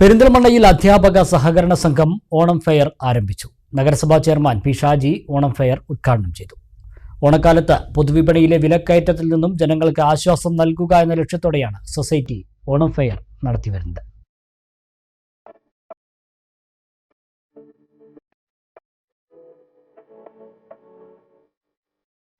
പെരിന്തൽമണ്ണയിൽ അധ്യാപക സഹകരണ സംഘം ഓണം ഫെയർ ആരംഭിച്ചു. നഗരസഭാ chairman P Shaji Onam fair ഉദ്ഘാടനം ചെയ്തു. ഓണക്കാലത്ത് പൊതുവിപണിയിലെ വിലക്കയറ്റത്തിൽ നിന്നും ജനങ്ങൾക്ക് ആശ്വാസം നൽകുക എന്ന ലക്ഷ്യത്തോടെയാണ് society Onam fair നടത്തിവരുന്നത്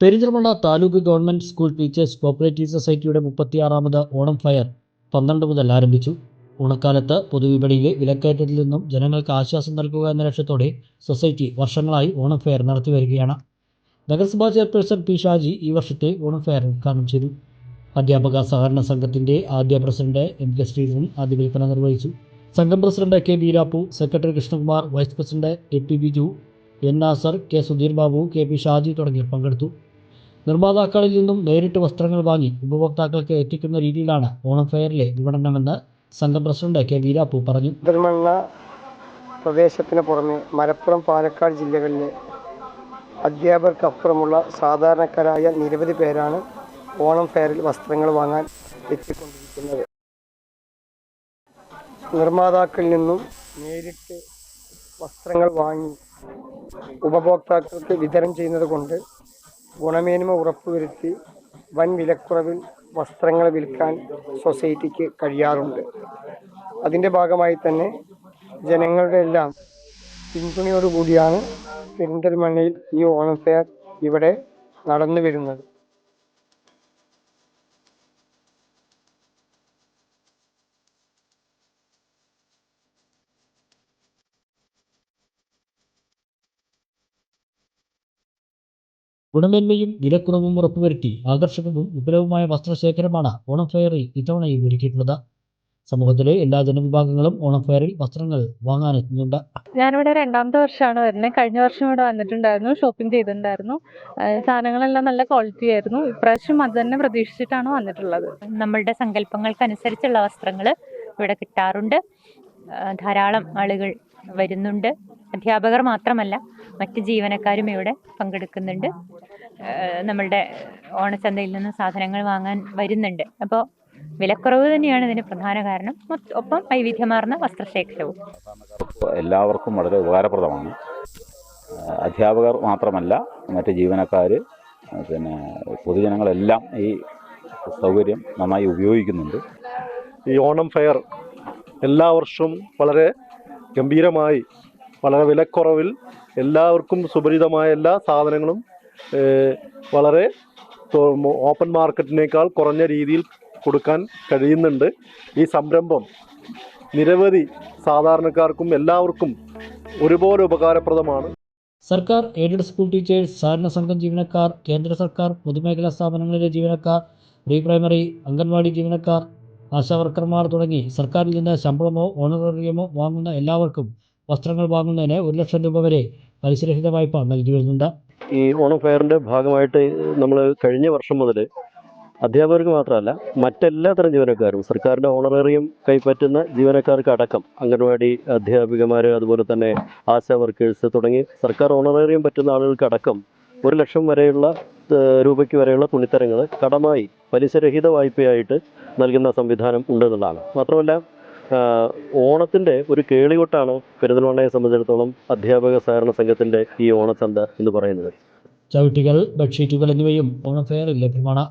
Perinthalmanna taluk government school teachers cooperative സൊസൈറ്റിയുടെ മുപ്പത്തിയാറാമത് ഓണം ഫയർ പന്ത്രണ്ട് മുതൽ ആരംഭിച്ചു. ഓണക്കാലത്ത് പൊതുവിപണിയിലെ വിലക്കയറ്റത്തിൽ നിന്നും ജനങ്ങൾക്ക് ആശ്വാസം നൽകുക എന്ന ലക്ഷ്യത്തോടെ സൊസൈറ്റി വർഷങ്ങളായി ഓണം ഫെയർ നടത്തി വരികയാണ്. നഗരസഭാ ചെയർപേഴ്സൺ പി ഷാജി ഈ വർഷത്തെ ഓണം ഫെയർ ഉദ്ഘാടനം ചെയ്തു. അധ്യാപക സഹകരണ സംഘത്തിന്റെ ആദ്യ പ്രസിഡന്റ് എം കെ ശ്രീധരൻ ആദ്യ വിൽപ്പന നിർവഹിച്ചു. സംഘം president K Veerappu secretary Krishnakumar vice president A P Biju N Nasar K Sudheer Babu K P Shaji തുടങ്ങിയവർ പങ്കെടുത്തു. നിർമ്മാതാക്കളിൽ നിന്നും നേരിട്ട് വസ്ത്രങ്ങൾ വാങ്ങി ഉപഭോക്താക്കൾക്ക് എത്തിക്കുന്ന രീതിയിലാണ് ഓണം ഫെയറിലെ വിപണനമെന്ന് സംഘം പ്രസിഡന്റ് കെ വീരാപ്പു പറഞ്ഞു. പെരിന്തൽമണ്ണ പ്രദേശത്തിന് പുറമെ മലപ്പുറം പാലക്കാട് ജില്ലകളിലെ അധ്യാപകർക്കപ്പുറമുള്ള സാധാരണക്കാരായ നിരവധി പേരാണ് ഓണം ഫെയറിൽ വസ്ത്രങ്ങൾ വാങ്ങാൻ എത്തിക്കൊണ്ടിരിക്കുന്നത്. നിർമ്മാതാക്കളിൽ നിന്നും നേരിട്ട് വസ്ത്രങ്ങൾ വാങ്ങി ഉപഭോക്താക്കൾക്ക് വിതരണം ചെയ്യുന്നത് കൊണ്ട് ഗുണമേന്മ ഉറപ്പുവരുത്തി വൻ വിലക്കുറവിൽ വസ്ത്രങ്ങൾ വിൽക്കാൻ സൊസൈറ്റിക്ക് കഴിയാറുണ്ട്. അതിന്റെ ഭാഗമായി തന്നെ ജനങ്ങളുടെ എല്ലാം പിന്തുണയോടുകൂടിയാണ് പെരിന്തൽമണ്ണയിൽ ഈ ഓണം ഫെയർ ഇവിടെ നടന്നു വരുന്നത് ഗുണമേന്മയും വിലക്കുറവും ഉറപ്പുവരുത്തി ആകർഷകവും വിപുലവുമായ വസ്ത്രശേഖരമാണ് ഓണം ഫെയറിൽ ഇത്തവണയും ഒരുക്കിയിട്ടുള്ളത്. സമൂഹത്തിലെ എല്ലാ ജനവിഭാഗങ്ങളും ഓണം ഫെയറിൽ വസ്ത്രങ്ങൾ വാങ്ങാനെത്തുന്നുണ്ട് ഞാനിവിടെ രണ്ടാമത്തെ വർഷമാണ് വരുന്നത്. കഴിഞ്ഞ വർഷം ഇവിടെ വന്നിട്ടുണ്ടായിരുന്നു. ഷോപ്പിംഗ് ചെയ്തിട്ടുണ്ടായിരുന്നു. സാധനങ്ങളെല്ലാം നല്ല ക്വാളിറ്റി ആയിരുന്നു. ഇപ്രാവശ്യം അത് തന്നെ പ്രതീക്ഷിച്ചിട്ടാണ് വന്നിട്ടുള്ളത്. നമ്മളുടെ സങ്കല്പങ്ങൾക്കനുസരിച്ചുള്ള വസ്ത്രങ്ങൾ ഇവിടെ കിട്ടാറുണ്ട്. ധാരാളം ആളുകൾ വരുന്നുണ്ട്. അധ്യാപകർ മാത്രമല്ല മറ്റ് ജീവനക്കാരും ഇവിടെ പങ്കെടുക്കുന്നുണ്ട്. നമ്മളുടെ ഓണച്ചന്തയിൽ നിന്ന് സാധനങ്ങൾ വാങ്ങാൻ വരുന്നുണ്ട്. അപ്പോൾ വിലക്കുറവ് തന്നെയാണ് ഇതിന് പ്രധാന കാരണം. ഒപ്പം വൈവിധ്യമാർന്ന വസ്ത്രശേഖരവും. എല്ലാവർക്കും വളരെ ഉപകാരപ്രദമാണ്. അധ്യാപകർ മാത്രമല്ല മറ്റ് ജീവനക്കാർ പിന്നെ പൊതുജനങ്ങളെല്ലാം ഈ സൗകര്യം നന്നായി ഉപയോഗിക്കുന്നുണ്ട്. ഈ ഓണം ഫെയർ എല്ലാ വർഷവും വളരെ ഗംഭീരമായി വളരെ വിലക്കുറവിൽ എല്ലാവർക്കും സുപരിതമായ എല്ലാ സാധനങ്ങളും വളരെ ഓപ്പൺ മാർക്കറ്റിനേക്കാൾ കുറഞ്ഞ രീതിയിൽ കൊടുക്കാൻ കഴിയുന്നുണ്ട്. ഈ സംരംഭം നിരവധി സാധാരണക്കാർക്കും എല്ലാവർക്കും ഒരുപോലെ ഉപകാരപ്രദമാണ്. സർക്കാർ എയ്ഡഡ് സ്കൂൾ ടീച്ചേഴ്സ് സഹകരണ സംഘം ജീവനക്കാർ കേന്ദ്ര സർക്കാർ പൊതുമേഖലാ സ്ഥാപനങ്ങളിലെ ജീവനക്കാർ പ്രീ പ്രൈമറി അംഗൻവാടി ജീവനക്കാർ ആശാവർക്കർമാർ തുടങ്ങി സർക്കാരിൽ നിന്ന് ശമ്പളമോ ഓണറേറിയമോ വാങ്ങുന്ന എല്ലാവർക്കും വസ്ത്രങ്ങൾ വാങ്ങുന്നതിന് ഒരു ലക്ഷം രൂപ വരെ പലിശരഹിത വായ്പ നൽകി വരുന്നുണ്ട്. ഈ ഓണം ഫെയറിന്റെ ഭാഗമായിട്ട് നമ്മൾ കഴിഞ്ഞ വർഷം മുതൽ അധ്യാപകർക്ക് മാത്രമല്ല മറ്റെല്ലാ തരം ജീവനക്കാരും സർക്കാരിന്റെ ഓണറേറിയം കൈപ്പറ്റുന്ന ജീവനക്കാർക്ക് അടക്കം അംഗൻവാടി അധ്യാപികമാർ അതുപോലെ തന്നെ ആശാ വർക്കേഴ്സ് തുടങ്ങി സർക്കാർ ഓണറേറിയം പറ്റുന്ന ആളുകൾക്ക് അടക്കം ഒരു ലക്ഷം വരെയുള്ള രൂപയ്ക്ക് വരെയുള്ള തുണിത്തരങ്ങൾ കടമായി പലിശരഹിത വായ്പയായിട്ട് നൽകുന്ന സംവിധാനം ഉണ്ടെന്നുള്ളതാണ്. മാത്രമല്ല ഓണത്തിന്റെ ഒരു കേളികൊട്ടാണ് പെരുന്തൽമണ്ണയെ സംബന്ധിച്ചിടത്തോളം അധ്യാപക സഹകരണ സംഘത്തിന്റെ ഈ ഓണച്ചന്ത എന്ന് പറയുന്നത്. ചവിട്ടികൾ ബെഡ്ഷീറ്റുകൾ എന്നിവയും ഓണം ഫെയറിൽ ലഭ്യമാണ്.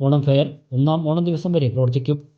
ഓണം ഫെയർ ഒന്നാം ഓണം ദിവസം വരെ പ്രവർത്തിക്കും.